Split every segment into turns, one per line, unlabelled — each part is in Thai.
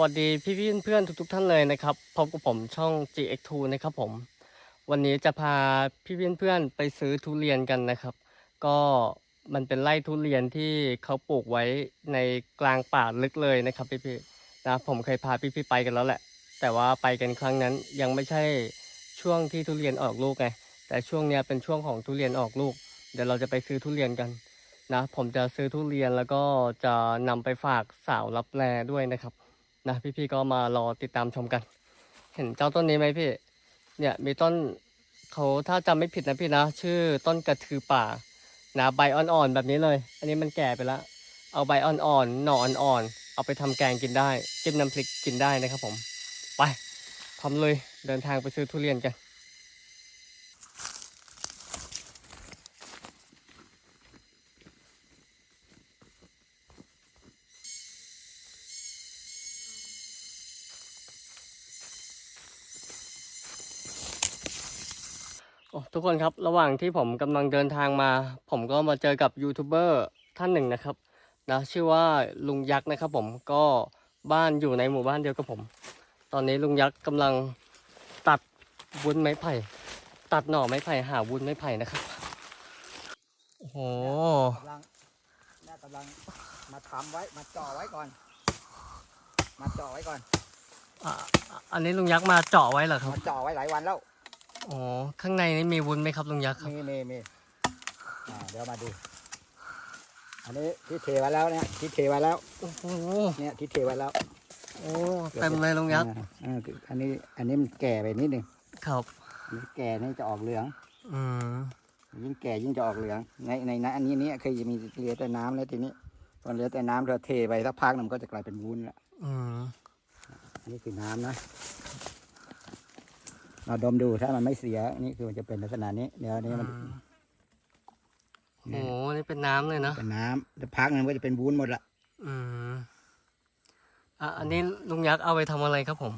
วัสดีพี่พี่เพื่อนทุก ๆ ท่านเลยนะครับพบกับผมช่อง GX2 นะครับผม วันนี้จะพาพี่พี่เพื่อนไปซื้อทุเรียนกันนะครับ ก็มันเป็นไร่ทุเรียนที่เขาปลูกไว้ในกลางป่าลึกเลยนะครับพี่พี่ๆนะผมเคยพาพี่พี่ๆไปกันแล้วแหละ แต่ว่าไปกันครั้งนั้นยังไม่ใช่ช่วงที่ทุเรียนออกลูกไงแต่ช่วงเนี้ยเป็นช่วงของทุเรียนออกลูก เดี๋ยวเราจะไปซื้อทุเรียนกันนะผมจะซื้อทุเรียนแล้วก็จะนำไปฝากสาวรับแลด้วยนะครับ นะพี่ๆก็มารอติดตามชมกัน เห็นเจ้าต้นนี้ไหมพี่ เนี่ยมีต้นเขาถ้าจำไม่ผิดนะพี่นะ ชื่อต้นกระทือป่านะใบอ่อนๆแบบนี้เลย อันนี้มันแก่ไปแล้ว เอาใบอ่อนๆหน่ออ่อนๆเอาไปทำแกงกินได้จิ้มน้ำพริกกินได้นะครับผม ไปพร้อมเลยเดินทางไปซื้อทุเรียนกัน ทุกคนครับระหว่างที่ผมกำลังเดินทางมา ผมก็มาเจอกับยูทูบเบอร์ท่านหนึ่งนะครับนะชื่อว่าลุงยักษ์นะครับ ผมก็บ้านอยู่ในหมู่บ้านเดียวกับผม ตอนนี้ลุงยักษ์กำลังตัดวุ้นไม้ไผ่ ตัดหน่อไม้ไผ่หาวุ้นไม้ไผ่นะครับโอ้โห
กำลังแม่กำลังมาทำไว้มาจ่อไว้ก่อน มาจ่อไว้ก่อน
อะอันนี้ลุงยักษ์มาเจาะไว้เหรอครับ
มาจ่อไว้หลายวันแล้ว
อ๋อ ข้างในนี้มีวุ้นไหมครับลุงยักษ์ครับ
มีมีมีอ่าเดี๋ยวมาดู อันนี้ที่เทไว้แล้วเนี่ยที่เทไว้แล้ว
โอ้โห
เนี่ยที่เทไว้แล้ว
โอ้ เต็มเลยลุงยักษ์
อ่าอ่าอันนี้ อันนี้มันแก่ไปนิดนึง
ครับ
อันนี้แก่นี่จะออกเหลือง
อืม
ยิ่งแก่ยิ่งจะออกเหลือง ในในนั้นอันนี้เนี่ยเคยจะมีเหลือแต่น้ำแล้วทีนี้ตอนเหลือแต่น้ำเราเทไปสักพักหนึ่งมันก็จะกลายเป็นวุ้นละ
อืม
อันนี้คือน้ำนะ เราดมดูถ้ามันไม่เสียนี่คือมันจะเป็นลักษณะนี้เดี๋ยวอันนี้มัน
โอ้โหนี่เป็นน้ำเลยนะ
เป็นน้ำแต่พักหนึงมันก็จะเป็นวุ้นหมดละ
อืมอะอันนี้ลุงยักษ์เอาไปทำอะไรครับผม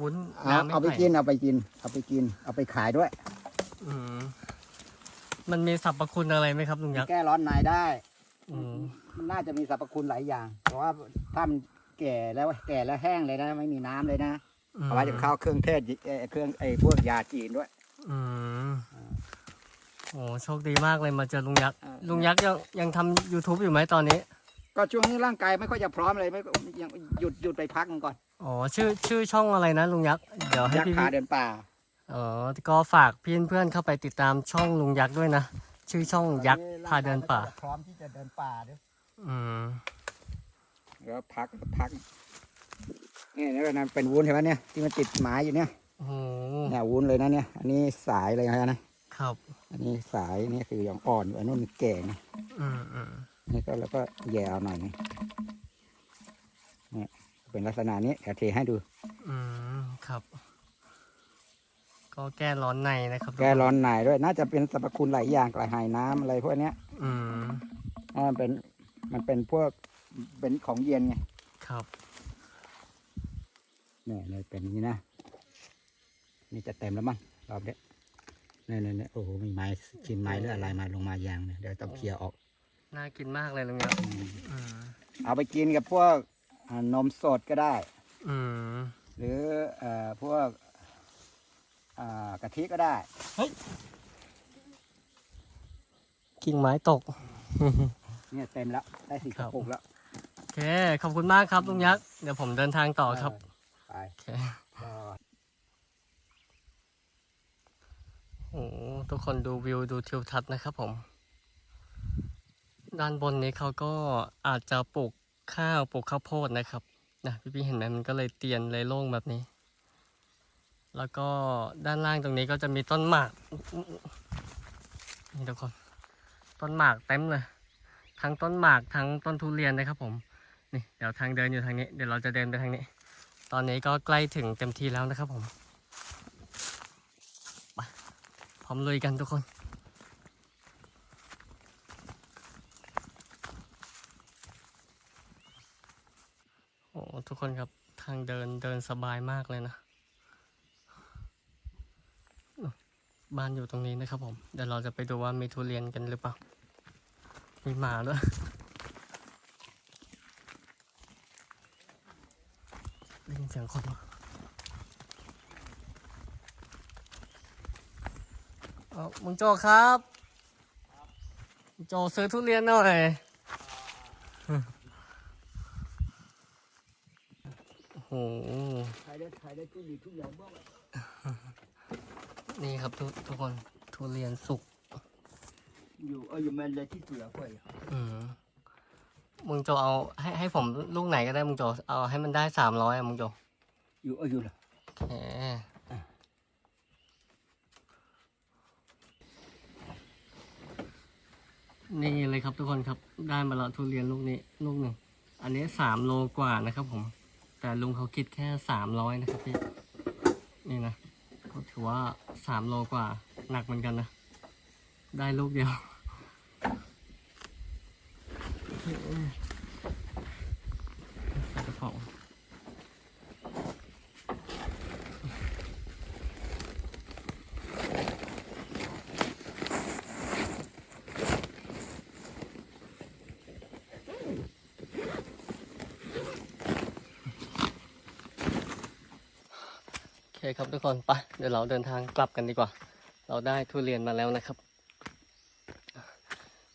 วุ้น
เอา
น้ำไม่
เอาไป
ไผ่
กินเอาไปกิน เอาไปกิน เอาไปขายด้วย
อืมมันมีสรรพคุณอะไรไหมครับลุงยักษ์
แก้ร้อนในได้
อืม
มันน่าจะมีสรรพคุณหลายอย่างเพราะว่าถ้ามันแก่แล้วแก่แล้วแห้งเลยนะ ไม่มีน้ำเลยนะ เอาไว้จะเข้าเครื่องเทศเอ่อเครื่องไอ้พวกยาจีนด้วย
อืมโอ้โชคดีมากเลยมาเจอลุงยักษ์
อ่า
ลุงยักษ์ยังยังทำ YouTube อยู่ไหมตอนนี้
ก็ช่วงนี้ร่างกายไม่ค่อยจะพร้อมเลยไม่ยังหยุดหยุดไปพักหนึงก่อน
อ๋อชื่อชื่อช่องอะไรนะลุงยักษ์เดี๋ยวให้
ยักษ์
พี่
พาเดินป่า
อ๋อก็ฝากพี่เพื่อนๆเข้าไปติดตามช่องลุงยักษ์ด้วยนะชื่อช่องยักษ์พาเดินป่า
ร่งกยไม่ค่อยจะพร้อมที่จะเดินป่าด้วย
อืม
แล้วพัก แล้วพักนี่นี่นั่นเป็นวุ้นใช่ไหมเนี่ยที่มันติดไม้อยู่เนี่ย
โอ้โห
เนี่ยวุ้นเลยนะเนี่ย อันนี้สายเลยนะครับ อันนี้สายนี่คือยังอ่อนอยู่อันนู้นแก่นะ
อืมอืม
นี่ก็แล้วก็แย่เอาหน่อยนึงเนี่ยเป็นลักษณะนี้เดี๋ยวเทให้ดู
อืมครับ ก็แก้ร้อนในนะครับ
แก้ร้อนในด้วย น่าจะเป็นสรรพคุณหลายอย่างกระหายน้ำอะไรพวกเนี้ย
อืม
เพราะมันเป็นมันเป็นพวกเป็นของเย็นไง
ครับ
เนี่ยเลยเป็นอย่างนี้นะ นี่จะเต็มแล้วมั้งรอบเนี้ยเนี่ยเนี่ยเนี่ยโอ้โหมีไม้ชิ้นไม้หรืออะไรมาลงมาอย่างเนี่ยเดี๋ยวต้องเคลียร์ออก
น่ากินมากเลยลุงยักษ์
อืม
อืม
เอาไปกินกับพวกอ่านมสดก็ได้
อืม
หรือเอ่อพวกอ่ากะทิก็ได้
กิ่งไม้ตก
เนี่ยเต็มแล้ว ได้สี่
ค
ก
รั
ระ
บ
ปุกแล้ว
โอเค ขอบคุณมากครับลุงยักษ์ เดี๋ยวผมเดินทางต่อครับ
ไป
โอเค
ก็
โอ้โหทุกคนดูวิวดูทิวทัศน์นะครับผม ด้านบนนี้เขาก็อาจจะปลูกข้าวปลูกข้าวโพดนะครับนะพี่ๆเห็นไหมมันก็เลยเตียนเลยโล่งแบบนี้ แล้วก็ด้านล่างตรงนี้ก็จะมีต้นหมากนี่ทุกคน ต้นหมากเต็มเลย ทั้งต้นหมากทั้งต้นทุเรียนนะครับผมนี่เดี๋ยวทางเดินอยู่ทางนี้ เดี๋ยวเราจะเดินไปทางนี้ ตอนนี้ก็ใกล้ถึงเต็มทีแล้วนะครับผมพร้อมลุยกันทุกคนโอ้ทุกคนครับทางเดินเดินสบายมากเลยนะบ้านอยู่ตรงนี้นะครับผม เดี๋ยวเราจะไปดูว่ามีทุเรียนกันหรือเปล่า มีหมาด้วย ได้ยินเสียงคนปะเอามึงโจครับมึงโจซื้อทุเรียนหน่อยโอ้โห
ใครได้ใครได้ทุลีทุกอย่างบ้าง
นี่ครับทุกทุกคนทุเรียนสุก
อยู่เอออยู่แมนเลยที่ตัวกล้วย
อืม มึงโจเอาให้ให้ผมลูกไหนก็ได้มึงโจเอาให้มันได้สามร้อยอะมึงโจ
อยู่เอออยู่ละ
โอเคนี่เลยครับทุกคนครับได้มาแล้วทุเรียนลูกนี้ลูกหนึ่งอันนี้สามโลกว่านะครับผม แต่ลุงเขาคิดแค่สามร้อยนะครับพี่นี่นะก็ถือว่าสามโลกว่าหนักเหมือนกันนะ ได้ลูกเดียวโอเคใส่กระเป๋า โอเคครับทุกคนไปเดี๋ยวเราเดินทางกลับกันดีกว่า เราได้ทุเรียนมาแล้วนะครับ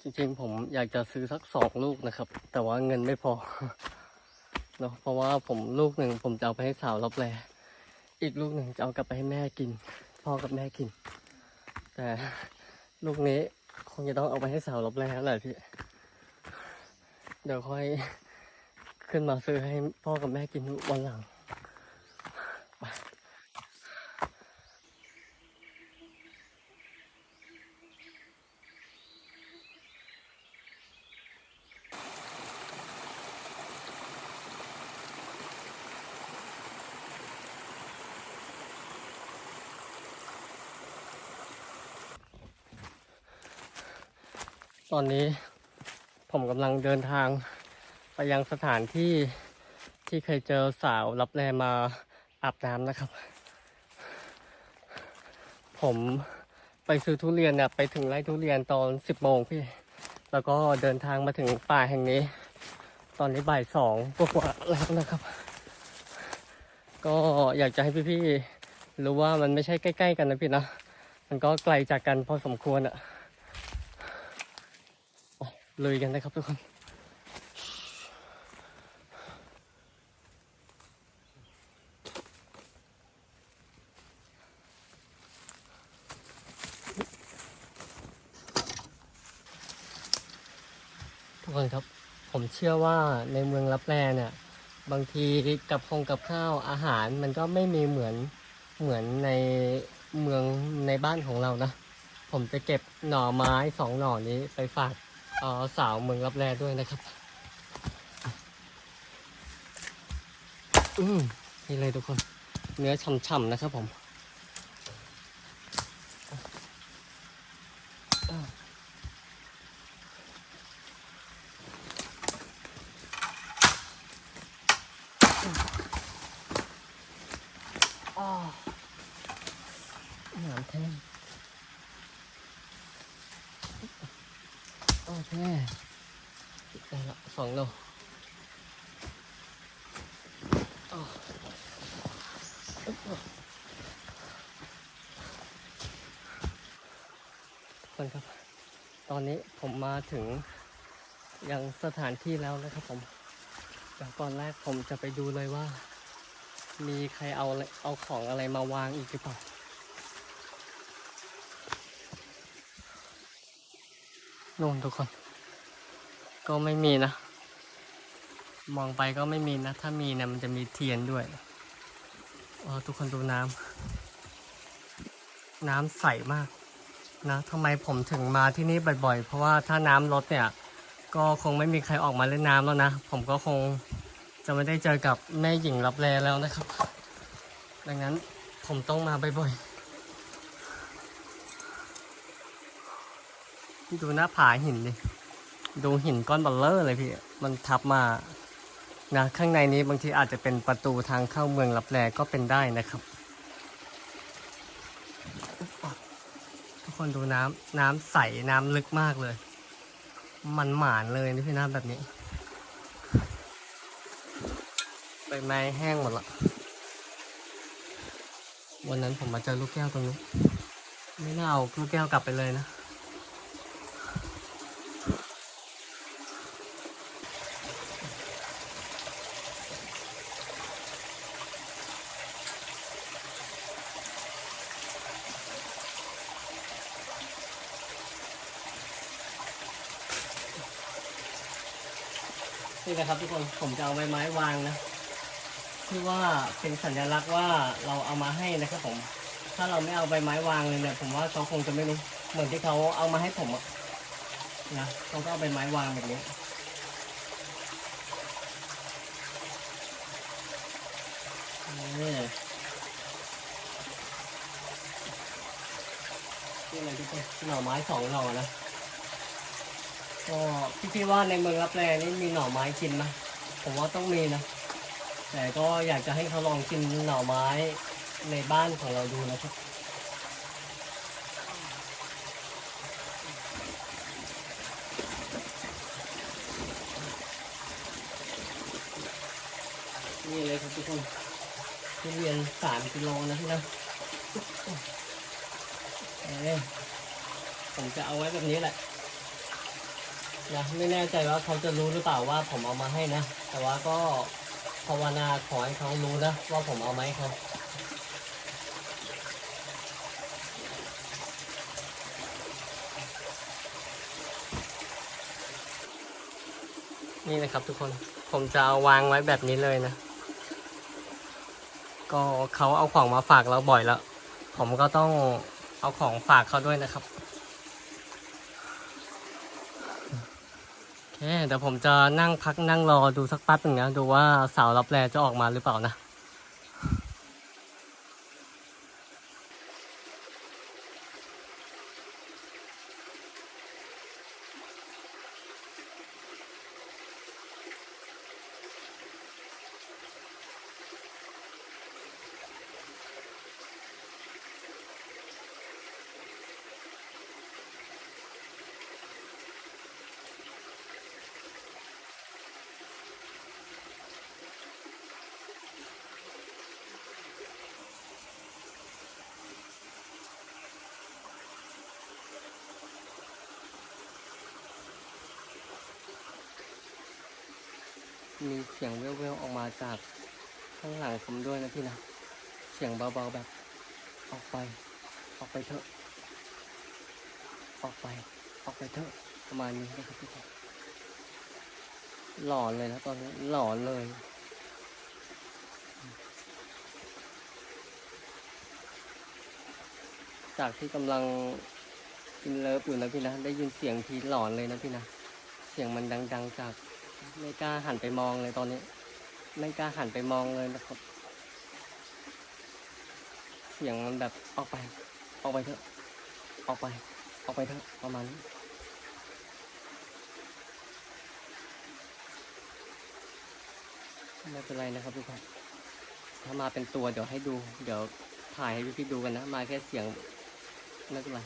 จริงๆผมอยากจะซื้อสักสองลูกนะครับ แต่ว่าเงินไม่พอเนาะเพราะว่าผมลูกหนึ่งผมจะเอาไปให้สาวรับแลอีกลูกหนึ่งจะเอากลับไปให้แม่กิน พ่อกับแม่กิน แต่ลูกนี้คงจะต้องเอาไปให้สาวรับแลแล้วแหละพี่เดี๋ยวค่อยขึ้นมาซื้อให้พ่อกับแม่กินวันหลัง ตอนนี้ผมกำลังเดินทางไปยังสถานที่ที่เคยเจอสาวรับแรมาอาบน้ำนะครับ ผมไปซื้อทุเรียนเนี่ยไปถึงไร่ทุเรียนตอนสิบโมงพี่ แล้วก็เดินทางมาถึงป่าแห่งนี้ ตอนนี้บ่ายสองกว่าแล้วนะครับ ก็อยากจะให้พี่ๆรู้ว่ามันไม่ใช่ใกล้ ๆ กันนะพี่นะ มันก็ไกลจากกันพอสมควรอะ เลยกันนะครับทุกคนทุกคนครับผมเชื่อว่าในเมืองรับแลเนี่ยบางทีกับคงกับข้าวอาหารมันก็ไม่มีเหมือนเหมือนในเมืองในบ้านของเรานะ ผมจะเก็บหน่อไม้สองหน่อนี้ไปฝาก เออสาวเมืองรับแลด้วยนะครับ อืมนี่เลยทุกคน เนื้อฉ่ำๆนะครับผมอ้าวหนามแท่ง โอเค ได้ละสองโลอ้าวอึ๊บทุกคนครับ ตอนนี้ผมมาถึงยังสถานที่แล้วนะครับผมเดี๋ยวก่อนแรกผมจะไปดูเลยว่า มีใครเอาเอาของอะไรมาวางอีกหรือเปล่านู่นทุกคน ก็ไม่มีนะ มองไปก็ไม่มีนะ ถ้ามีเนี่ยมันจะมีเทียนด้วยอ๋อทุกคนดูน้ำ น้ำใสมากนะทำไมผมถึงมาที่นี่บ่อยๆ เพราะว่าถ้าน้ำลดเนี่ย ก็คงไม่มีใครออกมาเล่นน้ำแล้วนะ ผมก็คงจะไม่ได้เจอกับแม่หญิงรับแลแล้วนะครับ ดังนั้นผมต้องมาบ่อยๆดูหน้าผาหินดิ ดูหินก้อนบัลเลอร์เลยพี่ มันทับมานะข้างในนี้บางทีอาจจะเป็นประตูทางเข้าเมืองลับแลก็เป็นได้นะครับ ทุกคนดูน้ำน้ำใสน้ำลึกมากเลย มันหมานเลยนี่พี่น้ำแบบนี้ใบไม้แห้งหมดละวันนั้นผมมาเจอลูกแก้วตรงนี้ ไม่น่าเอาลูกแก้วกลับไปเลยนะ นี่นะครับทุกคนผมจะเอาใบไม้วางนะที่ว่าเป็นสัญลักษณ์ว่าเราเอามาให้นะครับผม ถ้าเราไม่เอาใบไม้วางเลยเนี่ยผมว่าเขาคงจะไม่รู้เหมือนที่เขาเอามาให้ผมอะนะเขาก็เอาใบไม้วางแบบนี้นี่นี่เลยทุกคนหน่อไม้สองหน่อนะ ก็พี่พี่ว่าในเมืองรับแลนี่มีหน่อไม้กินไหมผมว่าต้องมีนะ แต่ก็อยากจะให้เขาลองกินหน่อไม้ในบ้านของเราดูนะครับนี่เลยครับทุกคนทุเรียนสามกิโลนะพี่นะเอ้ผมจะเอาไว้แบบนี้แหละ นะไม่แน่ใจว่าเขาจะรู้หรือเปล่าว่าผมเอามาให้นะ แต่ว่าก็ภาวนาขอให้เขารู้นะว่าผมเอามาให้เขานี่นะครับทุกคนผมจะเอาวางไว้แบบนี้เลยนะ ก็เขาเอาของมาฝากเราบ่อยแล้ว ผมก็ต้องเอาของฝากเขาด้วยนะครับ โอ เดี๋ยวผมจะนั่งพักนั่งรอดูสักแป๊บหนึ่งนะ ดูว่าสาวรับแลจะออกมาหรือเปล่านะ มีเสียงเววๆออกมาจากข้างหลังผมด้วยนะพี่นะ เสียงเบาๆแบบ ออกไป ออกไปเถอะ ออกไป ออกไปเถอะประมาณนี้นะครับพี่ครับหลอนเลยนะตอนนี้หลอนเลยจากที่กำลังกินเลิฟอยู่นะพี่นะ ได้ยินเสียงทีหลอนเลยนะพี่นะ เสียงมันดัง ๆ จาก ไม่กล้าหันไปมองเลยตอนนี้ ไม่กล้าหันไปมองเลยนะครับ เสียงมันแบบออกไป ออกไปเถอะ ออกไป ออกไปเถอะประมาณนี้ไม่เป็นไรนะครับทุกคนถ้ามาเป็นตัวเดี๋ยวให้ดู เดี๋ยวถ่ายให้พี่ๆดูกันนะ มาแค่เสียงไม่เป็นไร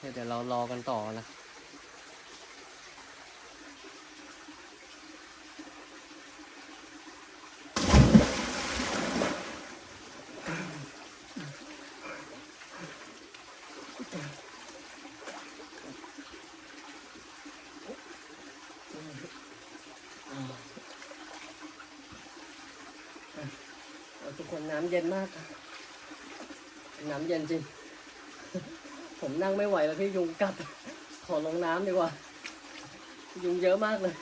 เดี๋ยวเรารอกันต่อนะ เย็นมากน้ำเย็นจริง ผมนั่งไม่ไหวแล้วพี่ยุงกัด ขอลงน้ำดีกว่า ยุงเยอะมากเลย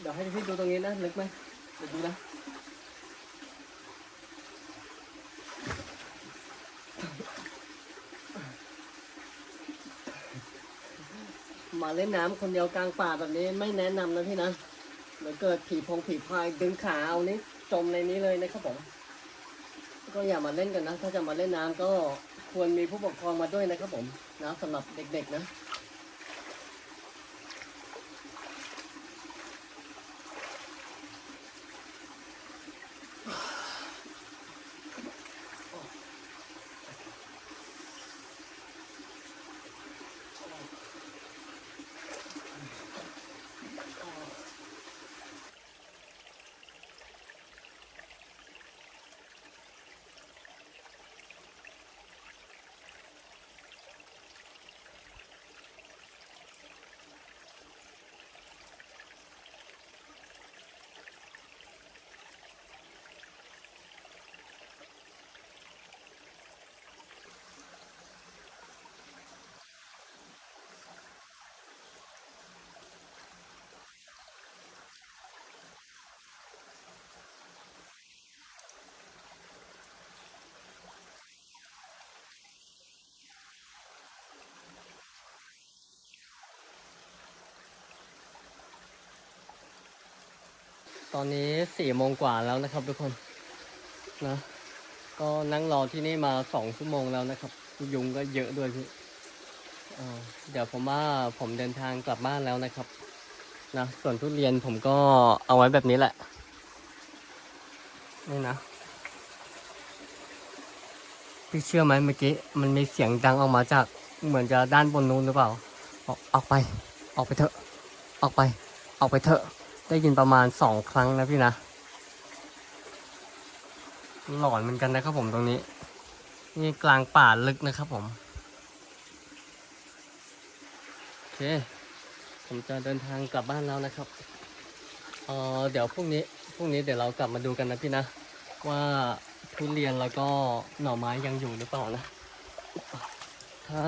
เดี๋ยวให้พี่ดูตรงนี้นะลึกไหมเดี๋ยวดูนะ มาเล่นน้ำคนเดียวกลางป่าแบบนี้ไม่แนะนำนะพี่นะเดี๋ยวเกิดผีพงผีพายดึงขาเอานี้จมในนี้เลยนะครับผมก็อย่ามาเล่นกันนะ ถ้าจะมาเล่นน้ำก็ควรมีผู้ปกครองมาด้วยนะครับผมนะสำหรับเด็กๆนะ ตอนนี้สี่โมงกว่าแล้วนะครับทุกคนนะก็นั่งรอที่นี่มาสองชั่วโมงแล้วนะครับ ยุงก็เยอะด้วยพี่อ่าเดี๋ยวผมว่าผมเดินทางกลับบ้านแล้วนะครับนะส่วนทุเรียนผมก็เอาไว้แบบนี้แหละ นี่นะพี่เชื่อไหมเมื่อกี้มันมีเสียงดังออกมาจากเหมือนจะด้านบนนู้นหรือเปล่า ออกออกไป ออกไปเถอะ ออกไป ออกไปเถอะ ได้ยินประมาณสองครั้งนะพี่นะ หลอนเหมือนกันนะครับผมตรงนี้ นี่กลางป่าลึกนะครับผม โอเค ผมจะเดินทางกลับบ้านแล้วนะครับเออเดี๋ยวพรุ่งนี้พรุ่งนี้เดี๋ยวเรากลับมาดูกันนะพี่นะ ว่าทุเรียนแล้วก็หน่อไม้ยังอยู่หรือเปล่านะ ถ้า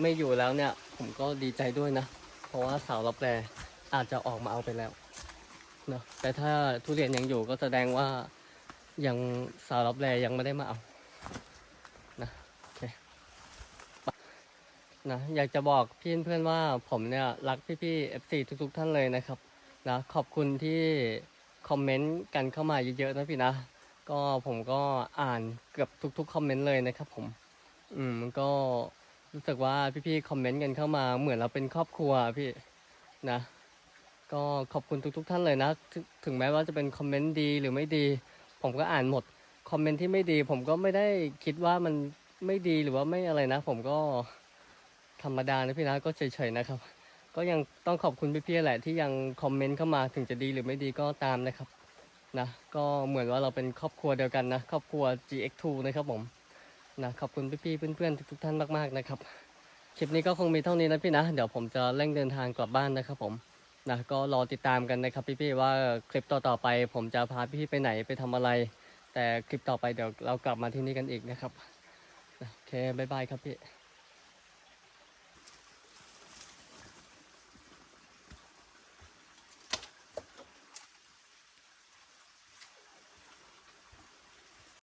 ไม่อยู่แล้วเนี่ย ผมก็ดีใจด้วยนะ เพราะว่าสาวรับแรอาจจะออกมาเอาไปแล้ว เนาะแต่ถ้าทุเรียนยังอยู่ก็แสดงว่ายังสาวรับแรยังไม่ได้มาเอานะโอเคนะอยากจะบอกพี่เพื่อนๆว่าผมเนี่ยรักพี่ๆ FC ทุก ๆ ท่านเลยนะครับนะขอบคุณที่คอมเมนต์กันเข้ามาเยอะๆนะพี่นะ ก็ผมก็อ่านเกือบทุก ๆ คอมเมนต์เลยนะครับผม อืมก็รู้สึกว่าพี่ๆคอมเมนต์กันเข้ามาเหมือนเราเป็นครอบครัวพี่นะ ก็ขอบคุณทุก ๆ ท่านเลยนะถถึงแม้ว่าจะเป็นคอมเมนต์ดีหรือไม่ดี ผมก็อ่านหมดคอมเมนต์ที่ไม่ดี ผมก็ไม่ได้คิดว่ามันไม่ดีหรือว่าไม่อะไรนะ ผมก็ธรรมดานะพี่นะก็เฉยๆนะครับ ก็ยังต้องขอบคุณพี่ๆแหละที่ยังคอมเมนต์เข้ามาถึงจะดีหรือไม่ดีก็ตามนะครับนะก็เหมือนว่าเราเป็นครอบครัวเดียวกันนะครอบครัว GX2 นะครับผมนะขอบคุณพี่ๆเพื่อนๆทุกๆท่านมากๆนะครับคลิปนี้ก็คงมีเท่านี้นะพี่นะ เดี๋ยวผมจะเร่งเดินทางกลับบ้านนะครับผม นะก็รอติดตามกันนะครับพี่ๆว่าคลิปต่อๆไป ผมจะพาพี่ๆไปไหนไปทำอะไร แต่คลิปต่อไปเดี๋ยวเรากลับมาที่นี่กันอีกนะครับโอเคบ๊ายบายครับพี่